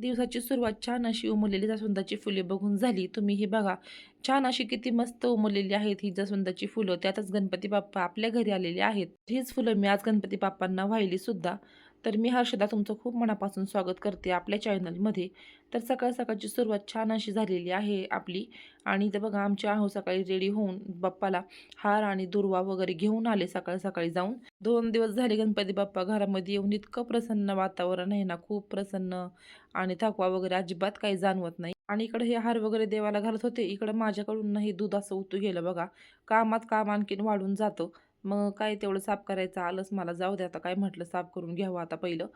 दिवसाची सुरुवात छान अशी उमरलेली जास्वंदाची फुले बघून झाली. तुम्ही हे बघा. छान अशी किती मस्त उमरलेली आहेत ही जास्वंदाची फुलं. त्यातच गणपती बाप्पा आपल्या घरी आलेले आहेत. हीच फुलं मी आज गणपती बाप्पांना वाहिली सुद्धा. तर मी हर्षदा तुमचं खूप मनापासून स्वागत करते आपल्या चॅनलमध्ये. तर सकाळ सकाळची सुरुवात छान अशी झालेली आहे आपली. आणि इथं बघा आमच्या आहो सकाळी रेडी होऊन बाप्पाला हार आणि दुर्वा वगैरे घेऊन आले सकाळ सकाळी जाऊन. दोन दिवस झाले गणपती बाप्पा घरामध्ये येऊन इतकं प्रसन्न वातावरण आहे ना खूप प्रसन्न आणि थकवा वगैरे अजिबात काही जाणवत नाही. आणि इकडे हे हार वगैरे देवाला घालत होते. इकडं माझ्याकडून नाही दूध असं उतू गेलं बघा. कामात काम आणखीन वाढून जातं. मग काय तेवढं साफ करायचं आलंच मला जाऊ दे आता काय म्हटलं साफ करून घ्यावं आता पहिलं.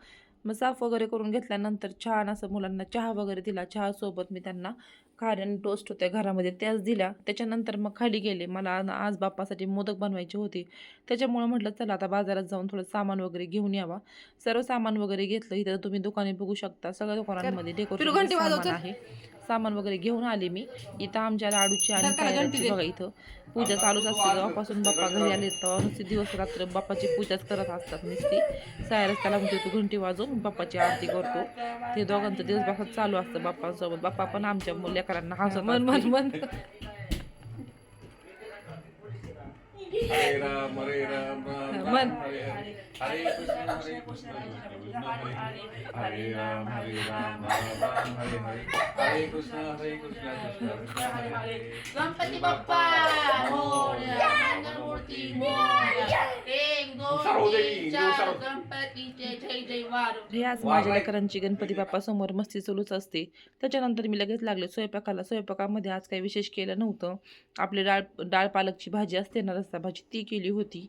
मग साफ वगैरे करून घेतल्यानंतर छान असं मुलांना चहा वगैरे दिला चहासोबत मी त्यांना खाऱ्यान टोस्ट होत्या घरामध्ये त्याच दिल्या. त्याच्यानंतर मग खाली गेले. मला आज बाप्पासाठी मोदक बनवायचे होते. त्याच्यामुळं म्हटलं चला आता बाजारात जाऊन थोडं सामान वगैरे घेऊन यावा. सर्व सामान वगैरे घेतलं. इथं तुम्ही दुकाने बघू शकता. सगळ्या दुकानांमध्ये डेकोरेशन सामान आहे. सामान वगैरे घेऊन आले मी. इथं आमच्या लाडूची आणि सायराची बघा इथं. पूजा चालूच असते. जेव्हापासून बाप्पा घरी आले तेव्हा नुसते दिवस रात्र बाप्पाची पूजाच करत असतात नुसती. सायरस त्याला म्हणते तू घंटी वाजवून बाप्पाची आरती करतो. ते दोघांचं दिवसभर चालू असतं बाप्पांसोबत. बाप्पा पण आमच्या लेकरांना हसत मन मन मन हरे राम हरे राम राम मन. राम हरे हरे हरे कृष्ण हरे कृष्ण कृष्ण कृष्ण हरे हरे हरे राम हरे राम राम राम हरे हरे हरे कृष्ण हरे कृष्ण कृष्ण कृष्ण गणपतीचे जय जय वार. हे आज माझ्या लेकरांची गणपती बाप्पा समोर मस्ती चालूच असते. त्याच्यानंतर मी लगेच लागले स्वयंपाकाला. स्वयंपाकामध्ये आज काही विशेष केलं नव्हतं. आपली डाळ डाळ पालकची भाजी असते ना रस्सा भाजी ती केली होती.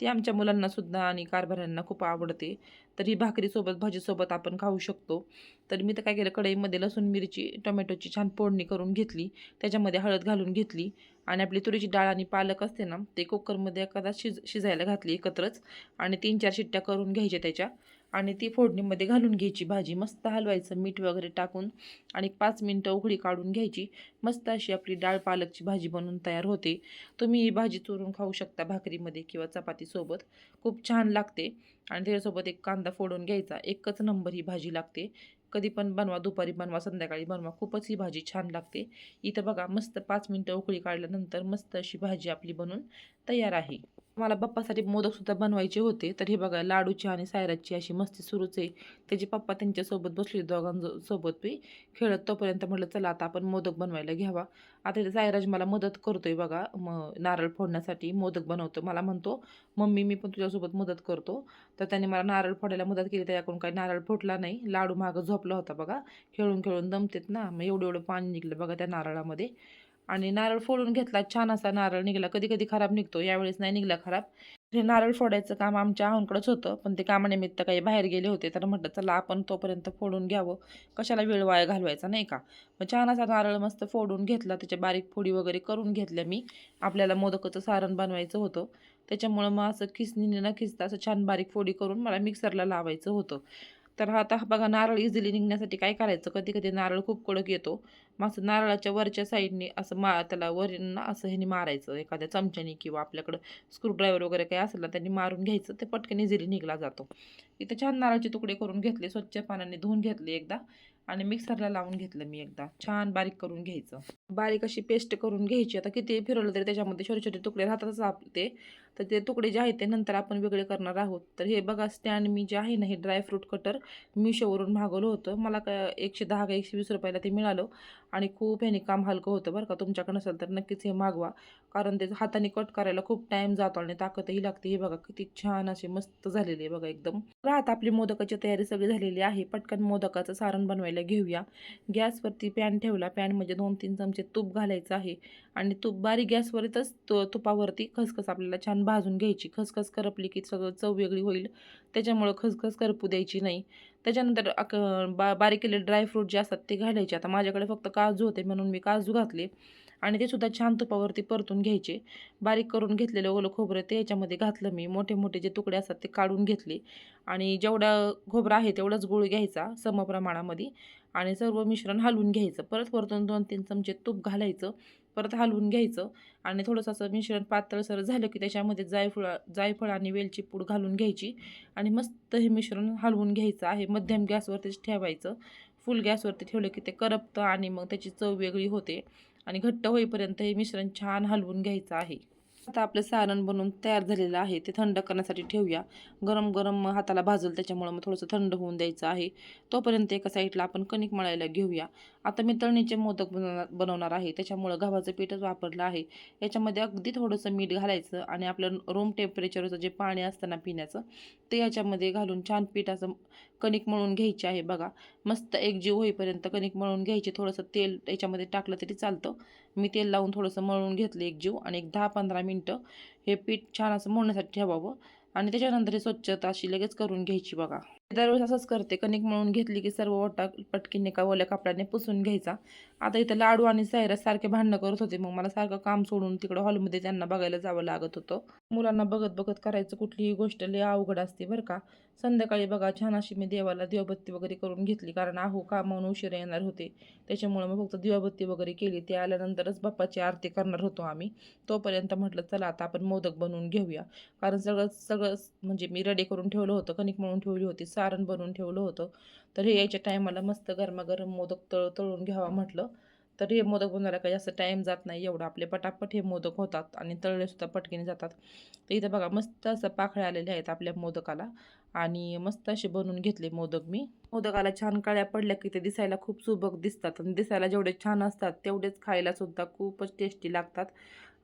ती आमच्या मुलांना सुद्धा आणि कारभाऱ्यांना खूप आवडते. तर ही भाकरीसोबत भाजीसोबत आपण खाऊ शकतो. तर मी तर काय केलं कढईमध्ये लसूण मिरची टोमॅटोची छान फोडणी करून घेतली. त्याच्यामध्ये हळद घालून घेतली. आणि आपली तुरीची डाळ आणि पालक असते ना ते कुकरमध्ये एखादा शिज शिजायला घातली एकत्रच. आणि तीन चार शिट्ट्या करून घ्यायच्या त्याच्या. आणि ती फोडणीमध्ये घालून घ्यायची. भाजी मस्त हलवायचं मीठ वगैरे टाकून आणि पाच मिनटं उकळी काढून घ्यायची. मस्त अशी आपली डाळ पालकची भाजी बनवून तयार होते. तुम्ही ही भाजी चोरून खाऊ शकता भाकरीमध्ये किंवा चपातीसोबत. खूप छान लागते आणि त्याच्यासोबत एक कांदा फोडून घ्यायचा. एकच नंबर ही भाजी लागते. कधी पण बनवा दुपारी बनवा संध्याकाळी बनवा. खूपच ही भाजी छान लागते. इथं बघा मस्त पाच मिनटं उकळी काढल्यानंतर मस्त अशी भाजी आपली बनून तयार आहे. मला बाप्पासाठी मोदकसुद्धा बनवायचे होते तर हे बघा लाडूची आणि सायराची अशी मस्ती सुरूच आहे. त्याचे पप्पा त्यांच्यासोबत बसले दोघांसोबत मी खेळत तोपर्यंत म्हटलं चला आता आपण मोदक बनवायला घ्यावा. आता इथे सायराज मला मदत करतोय बघा म नारळ फोडण्यासाठी मोदक बनवतो. मला म्हणतो मम्मी मी पण तुझ्यासोबत मदत करतो. तर त्याने मला नारळ फोडायला मदत केली त्याच्याकडून काही नारळ फोटला नाही. लाडू मागं झोपला होता बघा खेळून खेळून दमतेत ना मग एवढं एवढं पाणी निघलं बघा त्या नारळामध्ये. आणि नारळ फोडून घेतला छान असा नारळ निघाला. कधी कधी खराब निघतो यावेळेस नाही निघला खराब. हे नारळ फोडायचं काम आमच्या आहोंकडेच होतं पण ते कामानिमित्त काही बाहेर गेले होते तर म्हटलं चला आपण तोपर्यंत फोडून घ्यावं. कशाला वेळ वाया घालवायचा नाही का? मग छान असा नारळ मस्त फोडून घेतला त्याच्या बारीक फोडी वगैरे करून घेतल्या मी. आपल्याला मोदकाचं सारण बनवायचं होतं. त्याच्यामुळं मग असं खिसणीने न खिसता असं छान बारीक फोडी करून मला मिक्सरला लावायचं होतं. तर आता बघा नारळ इझिली निघण्यासाठी काय करायचं? कधी कधी नारळ खूप कडक येतो. मग नारळाच्या वरच्या साईडने असं मा त्याला वरीनं असं ह्याने मारायचं एखाद्या चमच्याने किंवा आपल्याकडं स्क्रूड्रायव्हर वगैरे काही असेल ना त्यांनी मारून घ्यायचं ते पटकन इझिली निघला जातो. इथं छान नारळाचे तुकडे करून घेतले स्वच्छ पाण्याने धुवून घेतले एकदा आणि मिक्सरला लावून घेतलं मी एकदा. छान बारीक करून घ्यायचं. बारीक अशी पेस्ट करून घ्यायची. आता किती फिरवलं तरी त्याच्यामध्ये छोटे छोटे तुकडे राहतातच आपले. तर ते तुकडे जे आहेत ते नंतर आपण वेगळे करणार आहोत. तर हे बघा स्टँड मी जे आहे ना हे ड्रायफ्रूट कटर मिशोवरून मागवलं होतं. मला का एकशे दहा का एकशे वीस रुपयाला ते मिळालं. आणि खूप ह्याने काम हलकं होतं बरं का. तुमच्याकडे नसेल तर नक्कीच हे मागवा. कारण ते हाताने कट करायला खूप टाईम जातो आणि ताकदही लागते. हे बघा किती छान असे मस्त झालेले आहे बघा एकदम. राहत आपली मोदकाची तयारी सगळी झालेली आहे. पटकन मोदकाचं सारण बनवायला घेऊया. गॅसवरती पॅन ठेवला. पॅन म्हणजे दोन तीन चमचे तूप घालायचं आहे. आणि तूप बारीक गॅसवरतीच तुपावरती खसखस आपल्याला छान भाजून घ्यायची. खसखस करपली की सगळं चव वेगळी होईल. त्याच्यामुळं खसखस करपू द्यायची नाही. त्याच्यानंतर अक बा बारीक केलेले ड्रायफ्रूट जे असतात ते घालायचे. आता माझ्याकडे फक्त काजू होते म्हणून मी काजू घातले. आणि ते सुद्धा छान तुपावरती परतून घ्यायचे. बारीक करून घेतलेलं ओलं खोबरं ते याच्यामध्ये घातलं मी. मोठे मोठे जे तुकडे असतात ते काढून घेतले. आणि जेवढा खोबरं आहे तेवढाच गुळ घ्यायचा समप्रमाणामध्ये आणि सर्व मिश्रण हलवून घ्यायचं. परत परतून दोन तीन चमचे तूप घालायचं. परत हलवून घ्यायचं. आणि थोडंसं असं मिश्रण पातळसर झालं की त्याच्यामध्ये जायफळ जायफळ आणि वेलची पूड घालून घ्यायची. आणि मस्त हे मिश्रण हलवून घ्यायचं आहे. मध्यम गॅसवरतीच ठेवायचं. फुल गॅसवरती ठेवलं की ते करपतं आणि मग त्याची चव वेगळी होते. आणि घट्ट होईपर्यंत हे मिश्रण छान हलवून घ्यायचं आहे. आता आपलं सारण बनवून तयार झालेलं आहे. ते थंड करण्यासाठी ठेवूया. गरम गरम हाताला भाजल त्याच्यामुळं मग थोडंसं थंड होऊन द्यायचं आहे. तोपर्यंत एका साईडला आपण कणिक मळायला घेऊया. आता मी तळणीचे मोदक बनवणार बनवणार आहे. त्याच्यामुळं गव्हाचं पीठच वापरलं आहे. याच्यामध्ये अगदी थोडंसं मीठ घालायचं आणि आपलं रूम टेम्परेचरचं जे पाणी असतं ना पिण्याचं ते याच्यामध्ये घालून छान पिठाचं कणिक मळून घ्यायचे आहे बघा. मस्त एकजीव होईपर्यंत कणिक मळून घ्यायची. थोडंसं तेल याच्यामध्ये टाकलं तरी चालतं. मी तेल लावून थोडंसं मळून घेतलं एक जीव आणि एक दहा पंधरा मिनटं हे पीठ छान असं मळण्यासाठी ठेवावं. आणि त्याच्यानंतर हे स्वच्छता अशी लगेच करून घ्यायची बघा. दरवेळेस असंच करते. कणिक मळून घेतली की सर्व ओटा पटकीने का ओल्या कापडाने पुसून घ्यायचा. आता इथं लाडू आणि सायरस सारखे भांडणं करत होते. मग मला सारखं काम सोडून तिकडं हॉलमध्ये त्यांना बघायला जावं लागत होतं. मुलांना बघत बघत करायचं कुठलीही गोष्ट लय अवघड असते बरं का. संध्याकाळी बघा छान अशी मी देवाला दिवाबत्ती वगैरे करून घेतली कारण आहू कामावून उशीर येणार होते. त्याच्यामुळे मग फक्त दिवाबत्ती वगैरे केली. ते आल्यानंतरच बाप्पाची आरती करणार होतो आम्ही. तोपर्यंत म्हटलं चला आता आपण मोदक बनवून घेऊया. कारण सगळं सगळं म्हणजे मी रेडी करून ठेवलं होतं. कणिक म्हणून ठेवली होती. सारण बनवून ठेवलं होतं. तर हे यायच्या टायमाला मस्त गरमागरम मोदक तळ तळून घ्यावा म्हटलं. तर हे मोदक बनवायला काही जास्त टाईम जात नाही एवढं आपले पटापट हे मोदक होतात आणि तळलेसुद्धा पटकीने जातात. तर इथं बघा मस्त असं पाखळ्या आलेले आहेत आपल्या मोदकाला आणि मस्त असे बनवून घेतले मोदक मी. मोदकाला छान काळ्या पडल्या की ते दिसायला खूप सुबक दिसतात आणि दिसायला जेवढे छान असतात तेवढेच खायलासुद्धा खूपच टेस्टी लागतात.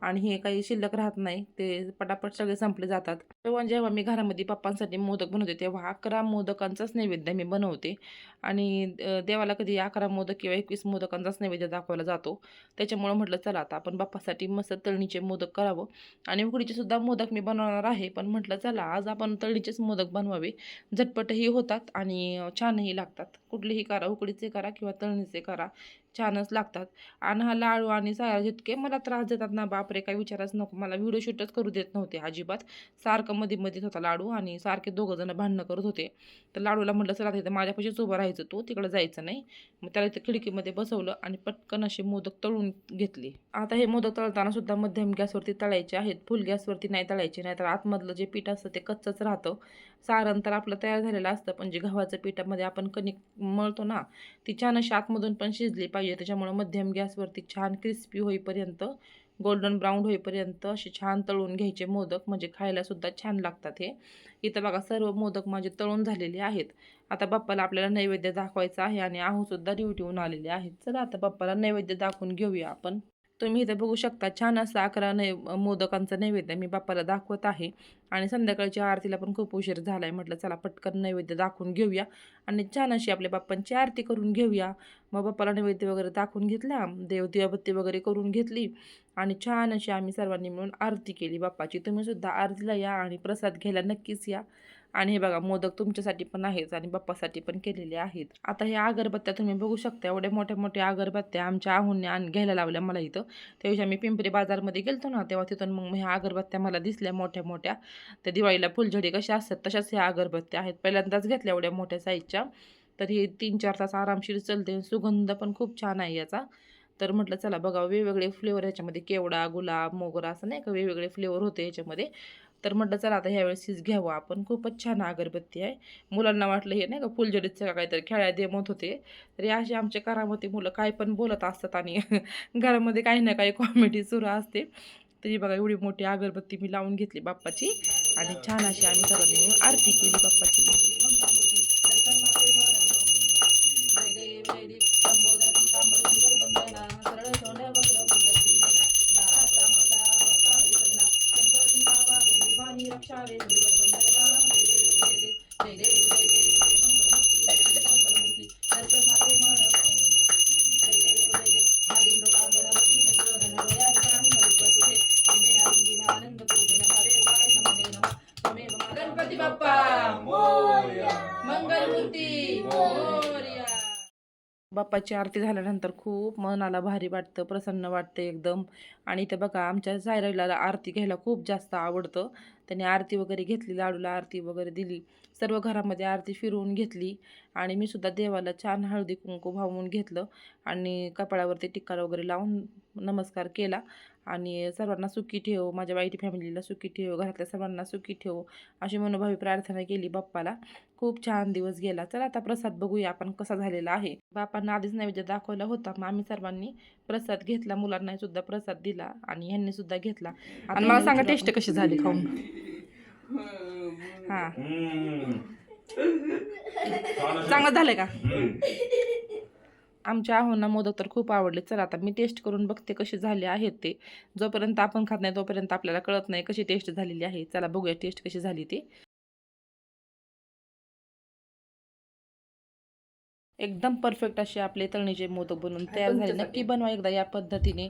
आणि हे काही शिल्लक राहत नाही ते पटापट सगळे संपले जातात. तेव्हा जेव्हा मी घरामध्ये पप्पांसाठी मोदक बनवते तेव्हा अकरा मोदकांचाच नैवेद्य मी बनवते. आणि देवाला कधी अकरा मोदक किंवा एकवीस मोदकांचाच नैवेद्य दाखवला जातो. त्याच्यामुळं म्हटलं चला आता आपण बाप्पासाठी मस्त तळणीचे मोदक करावं. आणि उकडीचे सुद्धा मोदक मी बनवणार आहे पण म्हटलं चला आज आपण तळणीचेच मोदक बनवावे. झटपटही होतात आणि छानही लागतात. कुठलेही करा उकडीचे करा किंवा तळणीचे करा. छानच लागतात. आणि हा लाडू आणि साया जितके मला त्रास देतात ना बापरे! काही विचारच नको. मला व्हिडिओ शूटच करू देत नव्हते अजिबात. सारखं मध्ये मध्येच होता लाडू आणि सारखे दोघं जण भांडणं करत होते. तर लाडूला म्हटलं चला तिथं माझ्यापाशीच उभं राहायचं तो तिकडं जायचं नाही. मग त्याला इथं खिडकीमध्ये बसवलं आणि पटकन असे मोदक तळून घेतले. आता हे मोदक तळताना सुद्धा मध्यम गॅसवरती तळायचे आहेत. फुल गॅसवरती नाही तळायचे नाही तर आतमधलं जे पीठ असतं ते कच्चंच राहतं. सारण तर आपलं तयार झालेलं असतं पण जे गव्हाचं पिठामध्ये आपण कणिक मळतो ना ती छान अशी आतमधून पण शिजली पाहिजे. पाहिजे त्याच्यामुळं मध्यम गॅसवरती छान क्रिस्पी होईपर्यंत गोल्डन ब्राऊन होईपर्यंत असे छान तळून घ्यायचे मोदक. म्हणजे खायलासुद्धा छान लागतात हे. इथं बघा सर्व मोदक माझे तळून झालेले आहेत. आता बाप्पाला आपल्याला नैवेद्य दाखवायचं आहे आणि आहोसुद्धा ड्युटीहून आलेले आहेत. चला आता बाप्पाला नैवेद्य दाखवून घेऊया आपण. तुम्ही इथं बघू शकता छान असं अकरा नै मोदकांचं नैवेद्य मी बाप्पाला दाखवत आहे. आणि संध्याकाळच्या आरतीला पण खूप उशीर झाला आहे म्हटलं चला पटकन नैवेद्य दाखवून घेऊया. आणि छान अशी आपल्या बाप्पांची आरती करून घेऊया. मग बाप्पाला नैवेद्य वगैरे दाखवून घेतला. देव दिवाबत्ती वगैरे करून घेतली. आणि छान अशी आम्ही सर्वांनी मिळून आरती केली बाप्पाची. तुम्ही सुद्धा आरतीला या आणि प्रसाद घ्यायला नक्कीच या. आणि हे बघा मोदक तुमच्यासाठी पण आहेच आणि बाप्पासाठी पण केलेले आहेत. आता हे अगरबत्त्या तुम्ही बघू शकता एवढ्या मोठ्या मोठ्या अगरबत्त्या आमच्या आहूनने आण घ्यायला लावल्या मला इथं. त्याविषयी आम्ही पिंपरी बाजारमध्ये गेलतो ना तेव्हा तिथून मग ह्या अगरबत्त्या मला दिसल्या मोठ्या मोठ्या. त्या दिवाळीला फुलझडी कशा असतात तशाच ह्या अगरबत्त्या आहेत. पहिल्यांदाच घेतल्या एवढ्या मोठ्या साईजच्या. तर हे तीन चार तास आरामशीर चालते सुगंध पण खूप छान आहे याचा. तर म्हटलं चला बघा वेगवेगळे फ्लेवर ह्याच्यामध्ये केवडा गुलाब मोगरा असं नाही का वेगवेगळे फ्लेवर होते ह्याच्यामध्ये तर म्हटलं चला आता ह्यावेळेस हीच घ्यावं आपण. खूपच छान अगरबत्ती आहे. मुलांना वाटलं हे नाही का फुलझडीचं का काहीतरी खेळायला देमत होते. तरी अशी आमच्या घरामध्ये मुलं काय पण बोलत असतात आणि घरामध्ये काही ना काही कॉमेडी सुरू असते. तरी बघा एवढी मोठी अगरबत्ती मी लावून घेतली बाप्पाची. आणि छान अशी आम्ही सगळ्यांनी आरती केली बाप्पाची. गणपती बाप्पा मंगलमूर्ती मोरया बाप्पाची आरती झाल्यानंतर खूप मनाला भारी वाटतं प्रसन्न वाटतं एकदम. आणि इथं बघा आमच्या सायराला आरती घ्यायला खूप जास्त आवडतं. त्याने आरती वगैरे घेतली लाडूला आरती वगैरे दिली. सर्व घरामध्ये आरती फिरवून घेतली. आणि मी सुद्धा देवाला छान हळदी कुंकू भावून घेतलं. आणि कपाळावरती टिक्का वगैरे लावून नमस्कार केला. आणि सर्वांना सुखी ठेव माझ्या वाईट फॅमिलीला सुखी ठेव घरातल्या सर्वांना सुखी ठेव अशी मनोभावी प्रार्थना केली बाप्पाला. खूप छान दिवस गेला. चला आता प्रसाद बघूया आपण कसा झालेला आहे. बापांना आधीच नैवेद्य दाखवला होता. मग आम्ही सर्वांनी प्रसाद घेतला. मुलांना सुद्धा प्रसाद दिला आणि ह्यांनी सुद्धा घेतला. आणि मला सांगा टेस्ट कशी झाली खाऊन? हा. चांगलं झालंय का? आमच्या आहोंना मोदक तर खूप आवडले. चला आता मी टेस्ट करून बघते कसे झाले आहेत ते. जोपर्यंत आपण खात नाही तोपर्यंत आपल्याला कळत नाही कशी टेस्ट झालेली आहे. चला बघूया टेस्ट कशी झाली ती. एकदम परफेक्ट असे आपले तळणीचे मोदक बनवून तयार झाले. नक्की बनवा एकदा या पद्धतीने.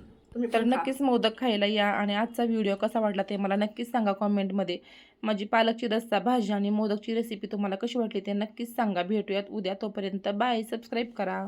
तर नक्कीच मोदक खायला या आणि आजचा व्हिडिओ कसा वाटला ते मला नक्कीच सांगा कॉमेंटमध्ये माझी पालकची रस्सा भाजी आणि मोदकची रेसिपी तुम्हाला कशी वाटली ते नक्कीच सांगा. भेटूयात उद्या. तोपर्यंत बाय सबस्क्राईब करा.